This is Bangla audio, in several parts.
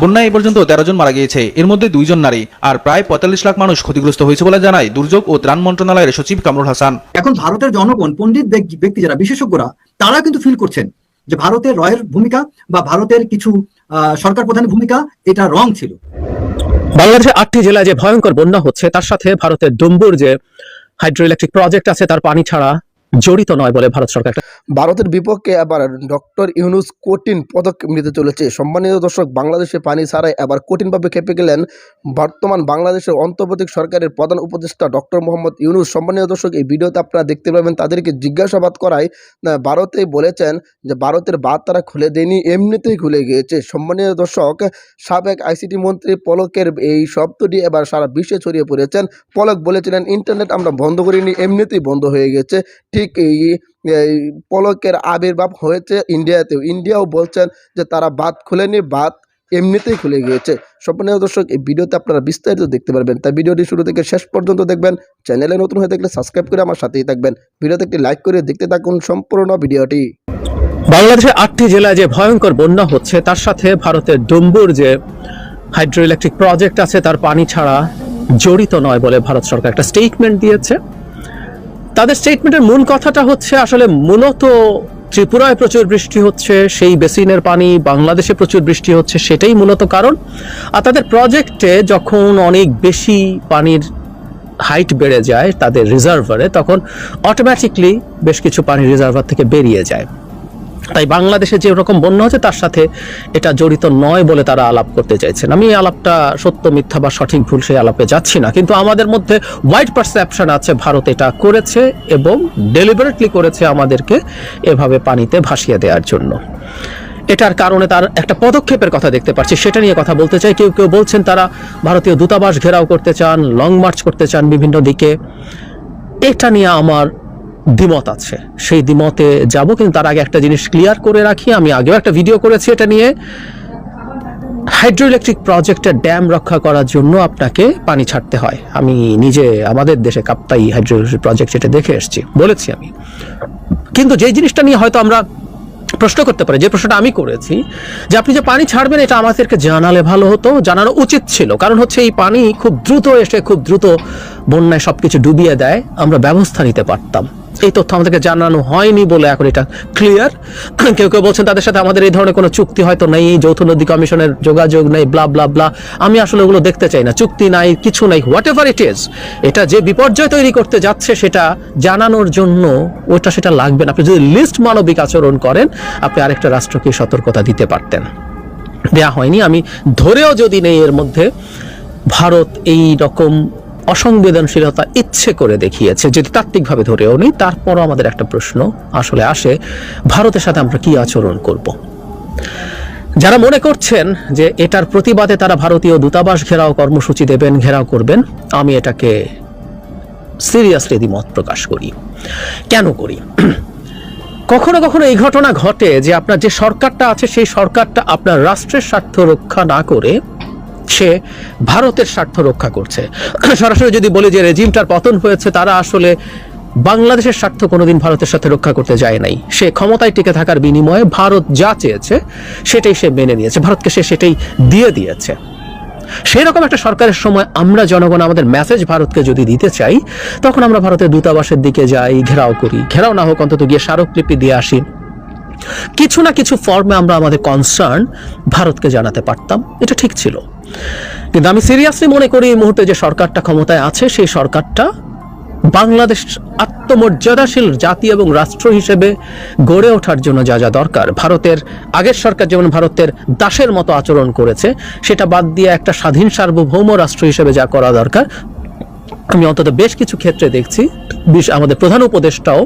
বন্যায় এ পর্যন্ত তেরো জন মারা গিয়েছে। এর মধ্যে দুইজন নারী। আর প্রায় পঁয়তাল্লিশ লাখ মানুষ ক্ষতিগ্রস্ত হয়েছে বলে জানায় দুর্যোগ ও ত্রাণ মন্ত্রণালয়ের সচিব কামরুল হাসান। এখন ভারতের জনগণ পণ্ডিত ব্যক্তি- যারা বিশেষজ্ঞরা তারা কিন্তু ফিল করছেন যে ভারতের রয়ের ভূমিকা বা ভারতের কিছু আহ, সরকার প্রধানের ভূমিকা এটা রং ছিল। বাংলাদেশের আটটি জেলায় যে ভয়ঙ্কর বন্যা হচ্ছে তার সাথে ভারতের ডুম্বুর যে হাইড্রো ইলেকট্রিক প্রজেক্ট আছে তার পানি ছাড়া জড়িত নয় বলে ভারত সরকার ভারতের বিপক্ষে এবার ডক্টর ইউনুস কঠিন পদক্ষেপ নিতে চলেছে। সম্মানিত দর্শক বাংলাদেশে পানি ছাড়াই এবার কঠিনভাবে খেপে গেলেন বর্তমান বাংলাদেশের অন্তর্বর্তী সরকারের প্রধান উপদেষ্টা ডক্টর মোহাম্মদ ইউনুস। সম্মানিত দর্শক এই ভিডিওতে আপনারা দেখতে পাবেন তাদেরকে জিজ্ঞাসাবাদ করায় না, ভারতেই বলেছেন যে ভারতের বাদ তারা খুলে দেয়নি এমনিতেই খুলে গিয়েছে। সম্মানীয় দর্শক সাবেক আইসিটি মন্ত্রী পলকের এই শব্দটি এবার সারা বিশ্বে ছড়িয়ে পড়েছেন। পলক বলেছিলেন ইন্টারনেট আমরা বন্ধ করিনি এমনিতেই বন্ধ হয়ে গেছে। ঠিক এই এই পলকের আবির্ভাব হয়েছে ইন্ডিয়াতেও। ইন্ডিয়াও বলছেন যে তারা বাদ খুলেনি বাদ এমনিতেই খুলে গিয়েছে। সম্মানীয় দর্শক, এই ভিডিওতে আপনারা বিস্তারিত দেখতে পারবেন। তাই ভিডিওটি শুরু থেকে শেষ পর্যন্ত দেখবেন। চ্যানেলে নতুন হয়ে থাকলে সাবস্ক্রাইব করে আমার সাথেই থাকবেন। ভিডিওতে একটি লাইক করে দেখতে থাকুন সম্পূর্ণ ভিডিওটি। বাংলাদেশের আটটি জেলায় যে ভয়ঙ্কর বন্যা হচ্ছে, তার সাথে ভারতের ডুম্বুর যে হাইড্রো ইলেকট্রিক প্রজেক্ট আছে, তার পানি ছাড়া জড়িত নয় বলে ভারত সরকার একটা স্টেটমেন্ট দিয়েছে। তাদের স্টেটমেন্টের মূল কথাটা হচ্ছে আসলে মূলত ত্রিপুরায় প্রচুর বৃষ্টি হচ্ছে, সেই বেসিনের পানি, বাংলাদেশে প্রচুর বৃষ্টি হচ্ছে, সেটাই মূলত কারণ। আর তাদের প্রজেক্টে যখন অনেক বেশি পানির হাইট বেড়ে যায় তাদের রিজার্ভারে তখন অটোমেটিকলি বেশ কিছু পানি রিজার্ভার থেকে বেরিয়ে যায়। তাই বাংলাদেশে যে রকম বন্যা হচ্ছে তার সাথে এটা জড়িত নয় বলে তারা আলাপ করতে চাইছেন। আমি এই আলাপটা সত্য, মিথ্যা বা সঠিক ভুল সেই আলাপে যাচ্ছি না। কিন্তু আমাদের মধ্যে হোয়াইট পারসেপশন আছে, ভারত এটা করেছে এবং ডেলিভারেটলি করেছে আমাদেরকে এভাবে পানিতে ভাসিয়ে দেওয়ার জন্য। এটার কারণে তার একটা পদক্ষেপের কথা দেখতে পাচ্ছি। সেটা নিয়ে কথা বলতে চাই। কেউ কেউ বলছেন তারা ভারতীয় দূতাবাস ঘেরাও করতে চান লং মার্চ করতে চান বিভিন্ন দিকে। এটা নিয়ে আমার দ্বিমত আছে। সেই দ্বিমতে যাব, কিন্তু তার আগে একটা জিনিস ক্লিয়ার করে রাখি। আমি আগেও একটা ভিডিও করেছি এটা নিয়ে। হাইড্রো ইলেকট্রিক প্রজেক্টের ড্যাম রক্ষা করার জন্য আপনাকে পানি ছাড়তে হয়। আমি নিজে, আমাদের দেশে কাপ্তাই হাইড্রো ইলেকট্রিক প্রজেক্ট যেটা দেখে এসেছি, বলেছি আমি। কিন্তু যে জিনিসটা নিয়ে হয়তো আমরা প্রশ্ন করতে পারি, যে প্রশ্নটা আমি করেছি, যে আপনি যে পানি ছাড়বেন, এটা আমাদেরকে জানালে ভালো হতো, জানানো উচিত ছিল। কারণ হচ্ছে এই পানি খুব দ্রুত এসে, খুব দ্রুত বন্যায় সবকিছু ডুবিয়ে দেয়, আমরা ব্যবস্থা নিতে পারতাম। এই তথ্য আমাদেরকে জানানো হয়নি বলে এখন এটা ক্লিয়ার কেউ কেউ বলছেন তাদের সাথে আমাদের এই ধরনের কোনো চুক্তি হয়তো নেই, যৌথ নদী কমিশনের যোগাযোগ নেই ব্লা ব্লা ব্লা আমি আসলে ওগুলো দেখতে চাই না, চুক্তি নাই, কিছু নাই হোয়াট এভার ইট ইজ এটা যে বিপর্যয় তৈরি করতে যাচ্ছে সেটা জানানোর জন্য ওটা সেটা লাগবে না। আপনি যদি লিস্ট মানবিক আচরণ করেন, আপনি আরেকটা রাষ্ট্রকে সতর্কতা দিতে পারতেন। দেয়া হয়নি। আমি ধরেও যদি নেই এর মধ্যে, ভারত এই রকম অসংবেদনশীলতা ইচ্ছে করে দেখিয়েছে, যদি তাত্ত্বিকভাবে ধরেও নেই, তারপরও আমাদের একটা প্রশ্ন আসলে আসে, ভারতের সাথে আমরা কি আচরণ করব? যারা মনে করছেন যে এটার প্রতিবাদে তারা ভারতীয় দূতাবাস ঘেরাও কর্মসূচি দেবেন, ঘেরাও করবেন, আমি এটাকে সিরিয়াসলি দ্বিমত প্রকাশ করি। কেন করি? কখনো কখনো এই ঘটনা ঘটে যে আপনার যে সরকারটা আছে, সেই সরকারটা আপনার রাষ্ট্রের স্বার্থ রক্ষা না করে সে ভারতের স্বার্থ রক্ষা করছে। সরাসরি যদি বলি যে রেজিমটার পতন হয়েছে, তারা আসলে বাংলাদেশের স্বার্থ কোনোদিন ভারতের সাথে রক্ষা করতে যায় নাই। সে ক্ষমতায় টিকে থাকার বিনিময়ে ভারত যা চেয়েছে, সেটাই সে মেনে নিয়েছে। ভারতকে সে সেটাই দিয়ে দিয়েছে। সেই রকম একটা সরকারের সময় আমরা জনগণ আমাদের মেসেজ ভারতকে যদি দিতে চাই, তখন আমরা ভারতের দূতাবাসের দিকে যাই, ঘেরাও করি। ঘেরাও না হোক, অন্তত গিয়ে স্মারকলিপি দিয়ে আসি। কিছু না কিছু ফর্মে আমরা আমাদের কনসার্ন ভারতকে জানাতে পারতাম। এটা ঠিক ছিল। কিন্তু আমি সিরিয়াসলি মনে করি এই মুহূর্তে যে সরকারটা ক্ষমতায় আছে, সেই সরকারটা বাংলাদেশ আত্মমর্যাদাশীল জাতি এবং রাষ্ট্র হিসেবে গড়ে ওঠার জন্য যা যা দরকার। ভারতের আগের সরকার যেমন ভারতের দাসের মতো আচরণ করেছে, সেটা বাদ দিয়ে একটা স্বাধীন সার্বভৌম রাষ্ট্র হিসেবে যা করা দরকার। আমি অন্তত বেশ কিছু ক্ষেত্রে দেখছি আমাদের প্রধান উপদেষ্টাও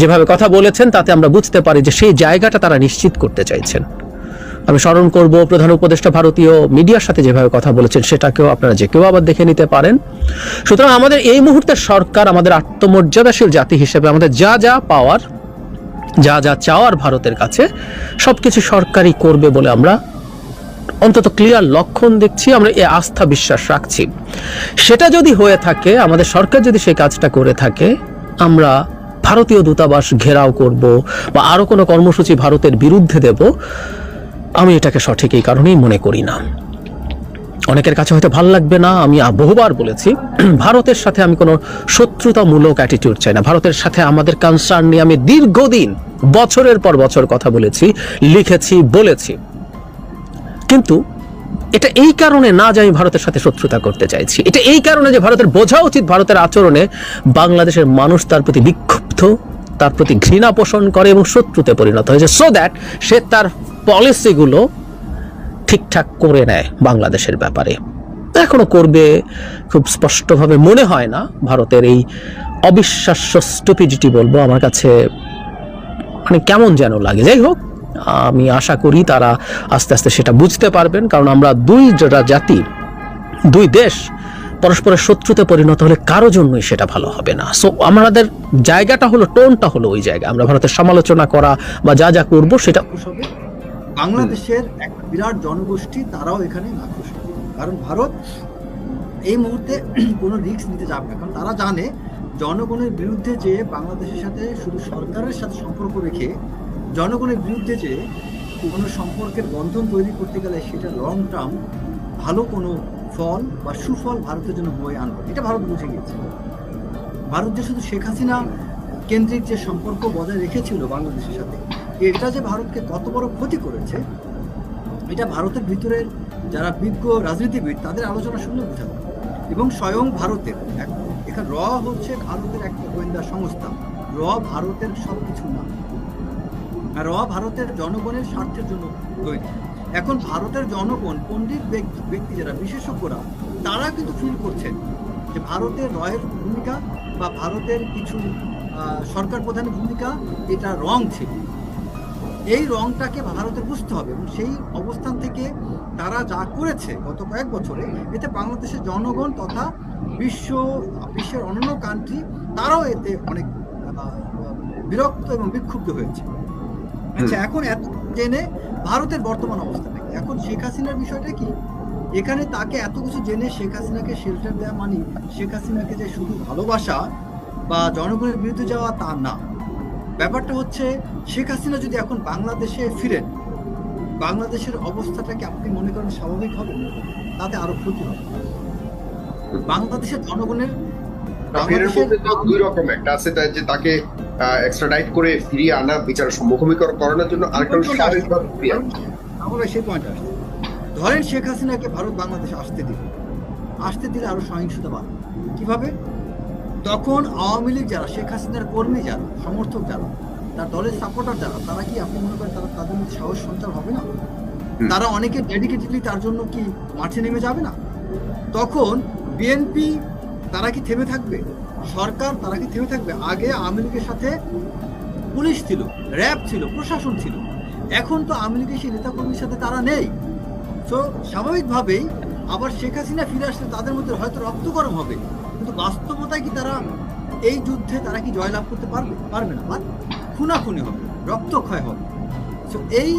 যেভাবে কথা বলেছেন, তাতে আমরা বুঝতে পারি যে সেই জায়গাটা তারা নিশ্চিত করতে চাইছেন। আমি স্মরণ করব প্রধান উপদেষ্টা ভারতীয় মিডিয়ার সাথে যেভাবে কথা বলেছেন, সেটাকেও আপনারা যে কেউ আবার দেখে নিতে পারেন। সুতরাং আমাদের এই মুহূর্তে সরকার আমাদের আত্মমর্যাদাশীল জাতি হিসেবে আমাদের যা যা পাওয়ার, যা যা চাওয়ার ভারতের কাছে, সবকিছু সরকারই করবে বলে আমরা অন্তত ক্লিয়ার লক্ষণ দেখছি, আমরা এ আস্থা বিশ্বাস রাখছি। সেটা যদি হয়ে থাকে, আমাদের সরকার যদি সেই কাজটা করে থাকে, আমরা ভারতীয় দূতাবাস ঘেরাও করব বা আরও কোনো কর্মসূচি ভারতের বিরুদ্ধে দেব আমি এটাকে সঠিক এই কারণেই মনে করি না। অনেকের কাছে হয়তো ভালো লাগবে না, আমি বহুবার বলেছি, ভারতের সাথে আমি কোনো শত্রুতামূলক অ্যাটিটিউড চাই না। ভারতের সাথে আমাদের কনসার্ন নিয়ে আমি দীর্ঘদিন, বছরের পর বছর কথা বলেছি, লিখেছি, বলেছি। কিন্তু এটা এই কারণে না যে আমি ভারতের সাথে শত্রুতা করতে চাইছি। এটা এই কারণে যে ভারতের বোঝা উচিত ভারতের আচরণে বাংলাদেশের মানুষ তার প্রতি বিক্ষুব্ধ তার প্রতি ঘৃণা পোষণ করে এবং শত্রুতে পরিণত হয়েছে সো দ্যাট সে তার পলিসিগুলো ঠিকঠাক করে নেয় বাংলাদেশের ব্যাপারে। এখনও করবে, খুব স্পষ্টভাবে মনে হয় না, ভারতের এই অবিশ্বাস্য স্টুপিডিটি বলব আমার কাছে মানে কেমন যেন লাগে। যাই হোক, আমি আশা করি তারা আস্তে আস্তে সেটা বুঝতে পারবেন, কারণ আমরা দুই রা- জাতি, দুই দেশ পরস্পরের শত্রুতে পরিণত হলে কারও জন্যই সেটা ভালো হবে না। সো আমাদের জায়গাটা হলো, টোনটা হলো ওই জায়গা। আমরা ভারতের সমালোচনা করা বা যা যা করব সেটা বাংলাদেশের এক বিরাট জনগোষ্ঠী, তারাও এখানে নাখুশ কারণ ভারত এই মুহূর্তে কোনো রিস্ক নিতে যাবে না। কারণ তারা জানে জনগণের বিরুদ্ধে যে বাংলাদেশের সাথে শুধু সরকারের সাথে সম্পর্ক রেখে জনগণের বিরুদ্ধে যে কোনো সম্পর্কের বন্ধন তৈরি করতে গেলে সেটা লং টার্ম ভালো কোনো ফল বা সুফল ভারতের জন্য বয়ে আনবে। এটা ভারত বুঝে গিয়েছে। ভারত যে শুধু শেখ হাসিনা কেন্দ্রিক যে সম্পর্ক বজায় রেখেছিল বাংলাদেশের সাথে, এটা যে ভারতকে কত বড় ক্ষতি করেছে, এটা ভারতের ভিতরের যারা বিজ্ঞ রাজনীতিবিদ, তাদের আলোচনা শুনলে বোঝা যায়। এবং স্বয়ং ভারতের এখানে র হচ্ছে ভারতের একটা গোয়েন্দা সংস্থা। র ভারতের সব কিছু না। র ভারতের জনগণের স্বার্থের জন্য তৈরি এখন ভারতের জনগণ, পণ্ডিত ব্যক্তি যারা, বিশেষজ্ঞরা, তারা কিন্তু ফিল করছেন যে ভারতের রয়ের ভূমিকা বা ভারতের কিছু সরকার প্রধানের ভূমিকা, এটা রং ছিল। এই রংটাকে ভারতের বুঝতে হবে এবং সেই অবস্থান থেকে তারা যা করেছে গত কয়েক বছরে, এতে বাংলাদেশের জনগণ তথা বিশ্ব, বিশ্বের অন্যান্য কান্ট্রি তারাও এতে অনেক বিরক্ত এবং বিক্ষুব্ধ হয়েছে। আচ্ছা এখন এত জেনে ভারতের বর্তমান অবস্থাটা কি? এখন শেখ হাসিনার বিষয়টা কি? এখানে তাকে এত কিছু জেনে শেখ হাসিনাকে শেল্টার দেওয়া মানে শেখ হাসিনাকে যে শুধু ভালোবাসা বা জনগণের বিরুদ্ধে যাওয়া তা না। ব্যাপারটা হচ্ছে শেখ হাসিনা যদি এখন বাংলাদেশে ফিরেন বাংলাদেশের অবস্থাটাকে আপনি মনে করেন স্বাভাবিক হবে? তাতে আরও ক্ষতি হবে। বাংলাদেশের জনগণের দুই রকম একটা আছে যে তাকে এক্সট্রাডাইট করে ফিরিয়ে আনা করানোর জন্য আরেকটা হলো ফিরিয়ে আমরা সেই পয়েন্ট আসছে। ধরেন শেখ হাসিনাকে ভারত বাংলাদেশে আসতে দিল। আসতে দিলে আরও সহিংসতা বাড়বে কীভাবে? তখন আওয়ামী লীগ যারা শেখ হাসিনার কর্মী যারা সমর্থক যারা তার দলের সাপোর্টার যারা তারা কি আপনি মনে করেন তারা তাদের মধ্যে সাহস সঞ্চার হবে না? তারা অনেকে ডেডিকেটেডলি তার জন্য কি মাঠে নেমে যাবে না? তখন বিএনপি তারা কি থেমে থাকবে? সরকার তারা কি থেমে থাকবে? আগে আওয়ামী সাথে পুলিশ ছিল, র্যাব ছিল, প্রশাসন ছিল। এখন তো লীগের সেই নেতাকর্মীর সাথে তারা নেই। তো স্বাভাবিকভাবেই আবার শেখ হাসিনা ফিরে আসলে তাদের মধ্যে হয়তো রক্ত গরম হবে। কিন্তু বাস্তবতায় কি তারা এই যুদ্ধে তারা কি জয়লাভ করতে পারবে? পারবে না। বা খুনাখুনি হবে, রক্তক্ষয় হবে। তো এই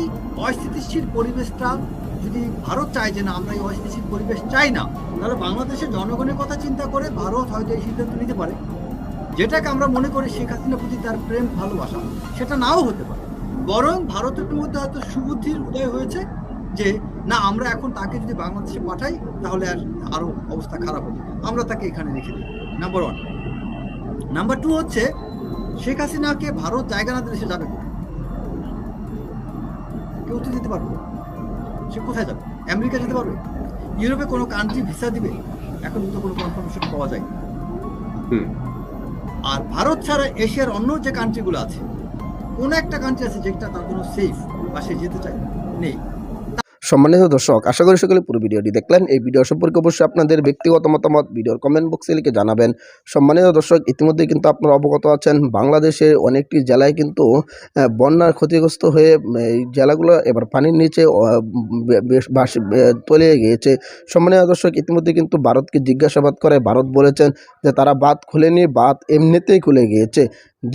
অস্থিতিশীল পরিবেশটা যদি ভারত চায় যে না, আমরা এই অস্থিতিশীল পরিবেশ চাই না, তাহলে বাংলাদেশের জনগণের কথা চিন্তা করে ভারত হয়তো এই সিদ্ধান্ত নিতে পারে। যেটাকে আমরা মনে করি শেখ হাসিনার প্রতি তার প্রেম, ভালোবাসা, সেটা নাও হতে পারে। বরং ভারতের মধ্যে হয়তো সুবুদ্ধির উদয় হয়েছে যে, না, আমরা এখন তাকে যদি বাংলাদেশে পাঠাই, তাহলে আর আরও অবস্থা খারাপ হবে। আমরা তাকে এখানে রেখে দিই নাম্বার ওয়ান নাম্বার টু হচ্ছে, শেখ হাসিনাকে ভারত জায়গা না দিলে সে যাবে কেউ তো যেতে পারবে। সে কোথায় যাবে? আমেরিকা যেতে পারবে? ইউরোপে কোনো কান্ট্রি ভিসা দিবে? এখন তো কোনো কনফার্মেশন পাওয়া যায় আর ভারত ছাড়া এশিয়ার অন্য যে কান্ট্রিগুলো আছে কোন একটা কান্ট্রি আছে যেটা তার কোনো সেফ বা সে যেতে চায়? নেই। সম্মানিত দর্শক, আশা করি সকলে পুরো ভিডিওটি দেখলেন। এই ভিডিও সম্পর্কে অবশ্যই আপনাদের ব্যক্তিগত মতামত ভিডিওর কমেন্ট বক্সে লিখে জানাবেন। সম্মানিত দর্শক ইতিমধ্যে কিন্তু আপনারা অবগত আছেন, বাংলাদেশের অনেকটি জেলায় কিন্তু বন্যার ক্ষতিগ্রস্ত হয়ে এই জেলাগুলো এবার পানির নিচে তলিয়ে গিয়েছে। সম্মানিত দর্শক ইতিমধ্যে কিন্তু ভারতকে জিজ্ঞাসাবাদ করে, ভারত বলেছেন যে তারা বাঁধ খুলেনি, বাঁধ এমনিতেই খুলে গিয়েছে।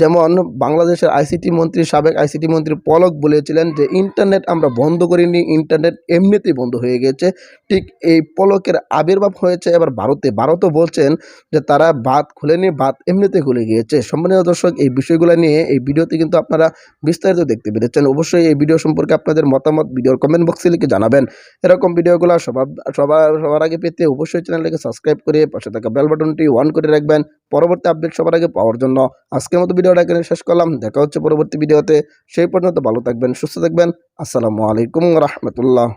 যেমন বাংলাদেশের আইসিটি মন্ত্রী, সাবেক আইসিটি মন্ত্রী পলক বলেছিলেন যে, ইন্টারনেট আমরা বন্ধ করিনি, ইন্টারনেট এমনিতেই বন্ধ হয়ে গেছে। ঠিক এই পলকের আবির্ভাব হয়েছে। এবার ভারতে, ভারতও বলছেন যে, তারা বাদ খুলেনি বাদ এমনিতে খুলে গিয়েছে। সম্মানীয় দর্শক, এই বিষয়গুলো নিয়ে এই ভিডিওতে কিন্তু আপনারা বিস্তারিত দেখতে পেরেছেন। অবশ্যই এই ভিডিও সম্পর্কে আপনাদের মতামত ভিডিওর কমেন্ট বক্সে লিখে জানাবেন। এরকম ভিডিওগুলো সবার সবার সবার আগে পেতে অবশ্যই চ্যানেলটাকে সাবস্ক্রাইব করে পাশে থাকা বেল বাটনটি অন করে রাখবেন। পরবর্তী আপডেট সবার আগে পাওয়ার জন্য আজকের মতো ভিডিওটা এখানে শেষ করলাম। দেখা হচ্ছে পরবর্তী ভিডিওতে সেই পর্যন্ত ভালো থাকবেন, সুস্থ থাকবেন। আসসালামু আলাইকুম রহমতুল্লাহ।